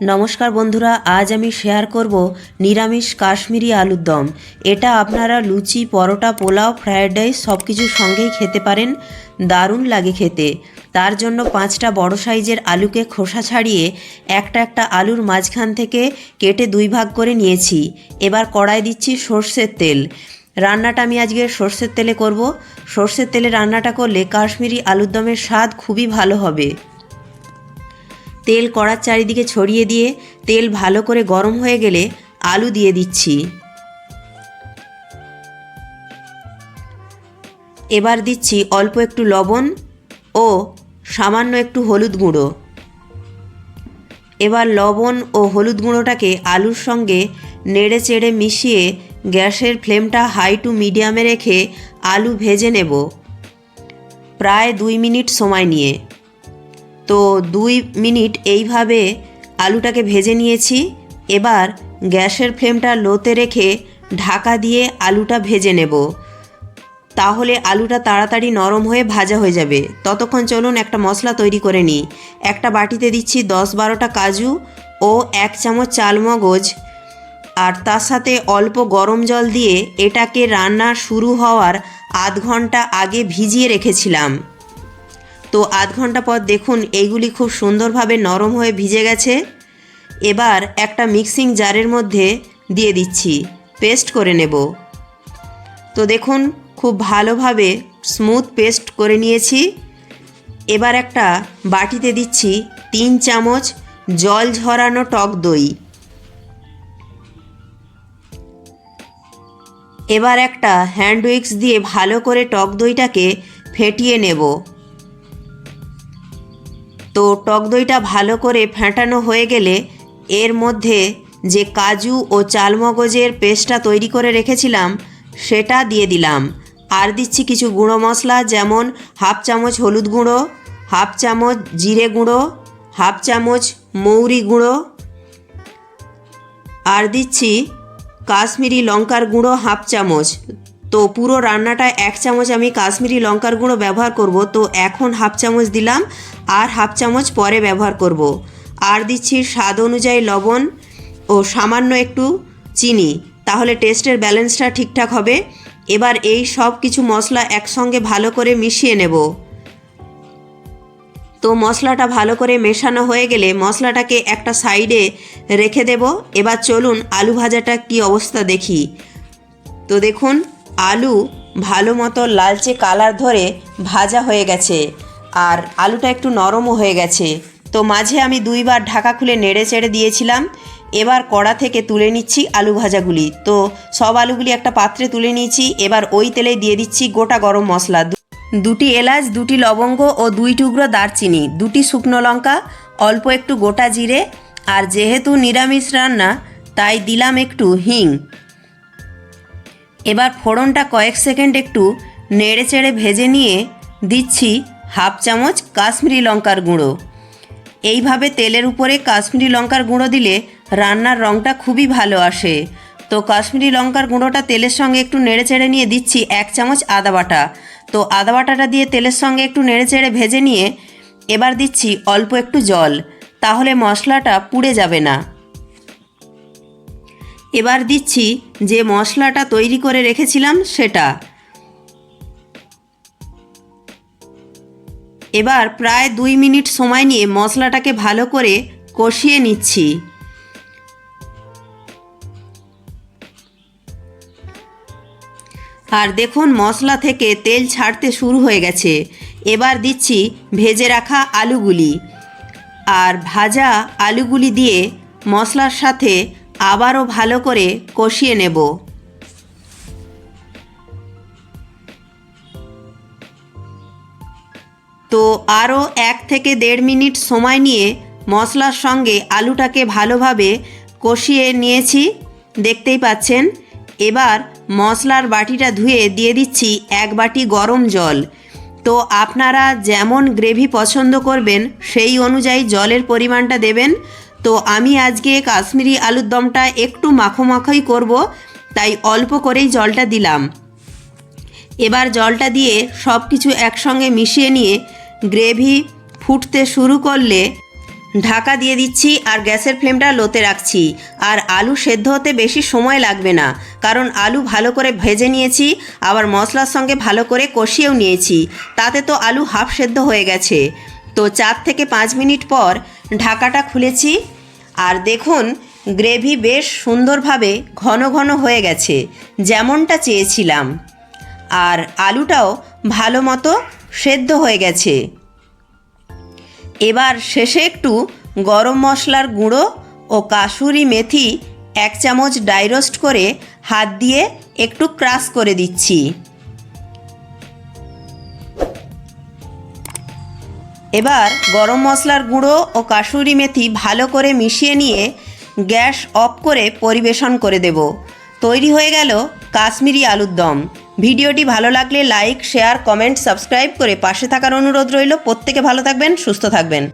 নমস্কার বন্ধুরা, আজ আমি শেয়ার করব নিরামিষ কাশ্মীরি আলুর দম। এটা আপনারা লুচি, পরোটা, পোলাও ফ্রায়েড রাইস সব কিছুর সঙ্গেই খেতে পারেন, দারুণ লাগে খেতে। তার জন্য পাঁচটা বড় সাইজের আলুকে খোসা ছাড়িয়ে একটা একটা আলুর মাঝখান থেকে কেটে দুই ভাগ করে নিয়েছি। এবার কড়াই দিচ্ছি সর্ষের তেল। রান্নাটা আমি আজকে সর্ষের তেলে করব। সর্ষের তেলে রান্নাটা করলে কাশ্মীরি আলুর দমের স্বাদ খুবই ভালো হবে। তেল কড়ার চারিদিকে ছড়িয়ে দিয়ে তেল ভালো করে গরম হয়ে গেলে আলু দিয়ে দিচ্ছি। এবার দিচ্ছি অল্প একটু লবণ ও সামান্য একটু হলুদ গুঁড়ো। এবার লবণ ও হলুদ গুঁড়োটাকে আলুর সঙ্গে নেড়ে চেড়ে মিশিয়ে গ্যাসের ফ্লেমটা হাই টু মিডিয়ামে রেখে আলু ভেজে নেব। প্রায় দুই মিনিট সময় নিয়ে। তো দুই মিনিট এইভাবে আলুটাকে ভেজে নিয়েছি। এবার গ্যাসের ফ্লেমটা লোতে রেখে ঢাকা দিয়ে আলুটা ভেজে নেব। তাহলে আলুটা তাড়াতাড়ি নরম হয়ে ভাজা হয়ে যাবে। ততক্ষণ চলুন একটা মশলা তৈরি করে নিই। একটা বাটিতে দিচ্ছি দশ বারোটা কাজু ও এক চামচ চালমগজ। আর তার সাথে অল্প গরম জল দিয়ে এটাকে রান্না শুরু হওয়ার আধ ঘণ্টা আগে ভিজিয়ে রেখেছিলাম। তো আধ ঘণ্টা পর দেখুন এইগুলি খুব সুন্দরভাবে নরম হয়ে ভিজে গেছে। এবার একটা মিক্সিং জারের মধ্যে দিয়ে দিচ্ছি। পেস্ট করে নেব। তো দেখুন, খুব ভালোভাবে স্মুথ পেস্ট করে নিয়েছি। এবার একটা বাটিতে দিচ্ছি তিন চামচ জল ঝরানো টক দই। এবার একটা হ্যান্ড উইক্স দিয়ে ভালো করে টক দইটাকে ফেটিয়ে নেব। তো টক দইটা ভালো করে ফেটানো হয়ে গেলে এর মধ্যে যে কাজু ও চালমগজের পেস্টটা তৈরি করে রেখেছিলাম, সেটা দিয়ে দিলাম। আর দিচ্ছি কিছু গুঁড়ো মশলা, যেমন হাফ চামচ হলুদ গুঁড়ো, হাফ চামচ জিরে গুঁড়ো, হাফ চামচ মৌরি গুঁড়ো। আর দিচ্ছি কাশ্মীরি লঙ্কার গুঁড়ো হাফ চামচ। তো পুরো রান্নাটা এক চামচ আমি কাশ্মীরি লঙ্কার গুঁড়ো ব্যবহার করব। তো এখন হাফ চামচ দিলাম আর হাফ চামচ পরে ব্যবহার করব। আর দিচ্ছি স্বাদ অনুযায়ী লবণ ও সামান্য একটু চিনি। তাহলে টেস্টের ব্যালেন্সটা ঠিকঠাক হবে। এবার এই সব কিছু মশলা একসঙ্গে ভালো করে মিশিয়ে নেব। তো মশলাটা ভালো করে মেশানো হয়ে গেলে মশলাটাকে একটা সাইডে রেখে দেব। এবার চলুন আলু ভাজাটা কি অবস্থা দেখি। তো দেখুন আলু ভালো মতো লালচে কালার ধরে ভাজা হয়ে গেছে। আর আলুটা একটু নরমও হয়ে গেছে। তো মাঝে আমি দুইবার ঢাকা খুলে নেড়ে চেড়ে দিয়েছিলাম। এবার কড়া থেকে তুলে নিচ্ছি আলু ভাজাগুলি। তো সব আলুগুলি একটা পাত্রে তুলে নিয়েছি। এবার ওই তেলে দিয়ে দিচ্ছি গোটা গরম মশলা। দুটি এলাচ, দুটি লবঙ্গ ও দুই টুকরো দারচিনি, দুটি শুকনো লঙ্কা, অল্প একটু গোটা জিরে। আর যেহেতু নিরামিষ রান্না, তাই দিলাম একটু হিং। এবার ফোড়নটা কয়েক সেকেন্ড একটু নেড়ে চেড়ে ভেজে নিয়ে দিচ্ছি হাফ চামচ কাশ্মীরি লঙ্কার গুঁড়ো। এইভাবে তেলের উপরে কাশ্মীরি লঙ্কার গুঁড়ো দিলে রান্নার রঙটা খুবই ভালো আসে। তো কাশ্মীরি লঙ্কার গুঁড়োটা তেলের সঙ্গে একটু নেড়ে চেড়ে নিয়ে দিচ্ছি এক চামচ আদা বাটা। তো আদা বাটাটা দিয়ে তেলের সঙ্গে একটু নেড়ে চেড়ে ভেজে নিয়ে এবার দিচ্ছি অল্প একটু জল। তাহলে মশলাটা পুড়ে যাবে না। এবার দিচ্ছি যে মশলাটা তৈরি করে রেখেছিলাম সেটা। এবার প্রায় দুই মিনিট সময় নিয়ে মশলাটাকে ভালো করে কষিয়ে নিচ্ছি। আর দেখুন মশলা থেকে তেল ছাড়তে শুরু হয়ে গেছে। এবার দিচ্ছি ভেজে রাখা আলুগুলি। আর ভাজা আলুগুলি দিয়ে মশলার সাথে আবারও ভালো করে কষিয়ে নেব। তো আরও এক থেকে দেড় মিনিট সময় নিয়ে মশলার সঙ্গে আলুটাকে ভালোভাবে কষিয়ে নিয়েছি। দেখতেই পাচ্ছেন, এবার মশলার বাটিটা ধুয়ে দিয়ে দিচ্ছি এক বাটি গরম জল। তো আপনারা যেমন গ্রেভি পছন্দ করবেন, সেই অনুযায়ী জলের পরিমাণটা দেবেন। তো আমি আজকে কাশ্মীরি আলুর দমটা একটু মাখো মাখোই করব, তাই অল্প করেই জলটা দিলাম। এবার জলটা দিয়ে সব কিছু একসঙ্গে মিশিয়ে নিয়ে গ্রেভি ফুটতে শুরু করলে ঢাকা দিয়ে দিচ্ছি আর গ্যাসের ফ্লেমটা লোতে রাখছি। আর আলু সেদ্ধ হতে বেশি সময় লাগবে না, কারণ আলু ভালো করে ভেজে নিয়েছি, আবার মশলার সঙ্গে ভালো করে কষিয়েও নিয়েছি। তাতে তো আলু হাফ সেদ্ধ হয়ে গেছে। তো চার থেকে পাঁচ মিনিট পর ঢাকাটা খুলেছি। আর দেখুন, গ্রেভি বেশ সুন্দরভাবে ঘন ঘন হয়ে গেছে, যেমনটা চেয়েছিলাম। আর আলুটাও ভালো মতো সেদ্ধ হয়ে গেছে। এবার শেষে একটু গরম মশলার গুঁড়ো ও কাসুরি মেথি এক চামচ ডাইরোস্ট করে হাত দিয়ে একটু ক্রাশ করে দিচ্ছি। এবার গরম মশলার গুঁড়ো ও কাসুরি মেথি ভালো করে মিশিয়ে নিয়ে গ্যাস অফ করে পরিবেশন করে দেব। তৈরি হয়ে গেল কাশ্মীরি আলুর দম। ভিডিওটি ভালো লাগলে লাইক, শেয়ার, কমেন্ট, সাবস্ক্রাইব করে পাশে থাকার অনুরোধ রইল। প্রত্যেকে ভালো থাকবেন, সুস্থ থাকবেন।